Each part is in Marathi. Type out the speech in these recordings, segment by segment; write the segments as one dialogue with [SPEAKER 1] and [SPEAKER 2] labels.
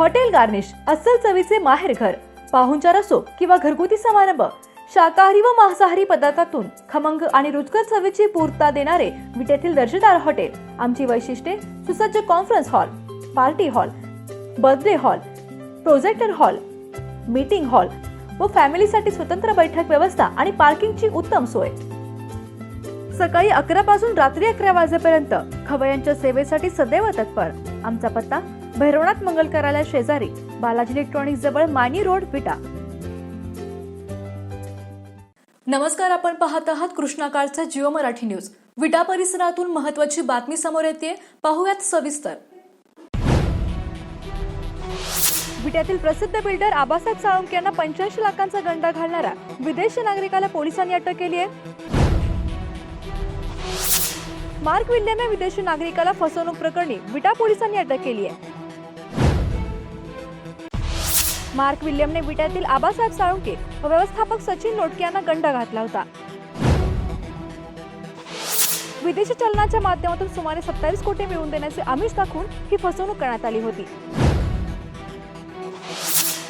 [SPEAKER 1] हॉटेल गार्निश अस्सल चवीचे माहेर घर पाहुणचार असो किंवा घरगुती समारंभ शाकाहारी व मांसाहारी पदार्थातून खमंग आणि रुचकर चवीची पूर्तता देणारे विट्यातील दर्जेदार हॉटेल आमची वैशिष्ट्ये सुसज्ज conference hall party hall birthday hall projector hall meeting hall व फॅमिलीसाठी स्वतंत्र बैठक व्यवस्था आणि पार्किंगची उत्तम सोय. सकाळी अकरा पासून रात्री अकरा वाजेपर्यंत खवयांच्या सेवेसाठी सदैव तत्पर. आमचा पत्ता भैरवनाथ मंगल कार्यालय शेजारी बालाजी इलेक्ट्रॉनिक्स जवळ मानी रोड विटा. नमस्कार आपण पाहत आहात कृष्णाकाळचा जिओ मराठी न्यूज. विटा परिसरातून महत्वाची बातमी समोर येते. पाहूयात सविस्तर. विट्यातील प्रसिद्ध बिल्डर आबासाहेब साळुंके यांना पंच्याऐंशी लाखांचा गंडा घालणारा विदेशी नागरिकाला पोलिसांनी अटक केली आहे. मार्क विल्यम या विदेशी नागरिकाला फसवणूक प्रकरणी विटा पोलिसांनी अटक केली आहे. मार्क विल्यमने विट्यातील आबासाहेब साळुंके व व्यवस्थापक सचिन लोटके यांना गंडा घातला होता. विदेशी चलनाच्या माध्यमातून सुमारे सत्तावीस कोटी मिळवून देण्याचे आमिष दाखवून ही फसवणूक करण्यात आली होती.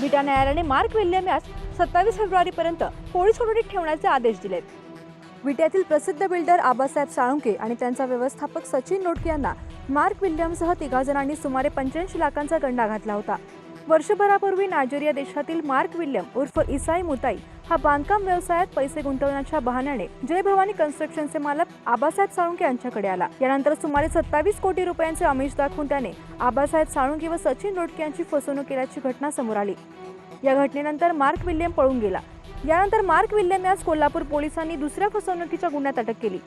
[SPEAKER 1] विटा न्यायालयाने मार्क विल्यम यास सत्तावीस फेब्रुवारीपर्यंत पोलीस कोठडीत ठेवण्याचे आदेश दिलेत. विट्यातील प्रसिद्ध बिल्डर आबासाहेब साळुंके आणि त्यांचा व्यवस्थापक सचिन लोटके यांना मार्क विल्यमसह तिघा जणांनी सुमारे पंच्याऐंशी लाखांचा गंडा घातला होता. वर्षभरापूर्वी नायजेरिया देशातील मार्क विल्यम उर्फ इसाई मुताई हा बांधकाम व्यवसायात पैसे गुंतवण्याच्या बहाण्याने जय भवानी कन्स्ट्रक्शनचे मालक आबासाहेब साळुंके यांच्याकडे आला. यानंतर सुमारे सत्तावीस कोटी रुपयांचे आमिष दाखवून त्याने आबासाहेब साळुंके व सचिन रोडके यांची फसवणूक केल्याची घटना समोर आली. या घटनेनंतर मार्क विल्यम पळून गेला. यानंतर मार्क विल्यम यास कोल्हापूर पोलिसांनी दुसऱ्या फसवणुकीच्या गुन्ह्यात अटक केली.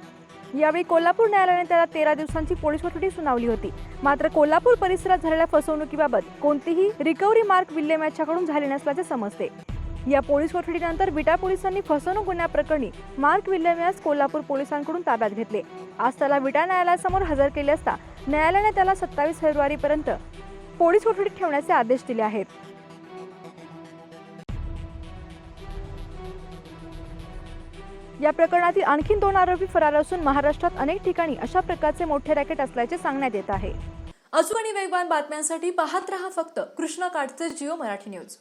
[SPEAKER 1] यावेळी कोल्हापूर न्यायालयाने त्याला तेरा दिवसांची पोलीस कोठडी सुनावली होती. मात्र कोल्हापूर परिसरात झालेल्या फसवणुकीबाबत कोणतीही रिकव्हरी मार्क विल्यम याच्याकडून झाली नसल्याचे समजते. या पोलीस कोठडीनंतर विटा पोलिसांनी फसवणूक गुन्ह्याप्रकरणी मार्क विल्यम यास कोल्हापूर पोलिसांकडून ताब्यात घेतले. आज त्याला विटा न्यायालयासमोर हजर केले असता न्यायालयाने त्याला सत्तावीस फेब्रुवारीपर्यंत पोलीस कोठडीत ठेवण्याचे आदेश दिले आहेत. या प्रकरणातील आणखी दोन आरोपी फरार असून महाराष्ट्रात अनेक ठिकाणी अशा प्रकारचे मोठे रॅकेट असल्याचे सांगण्यात येत आहे. अचूक आणि वेगवान बातम्यांसाठी पाहत रहा फक्त कृष्णा काठचे जिओ मराठी न्यूज.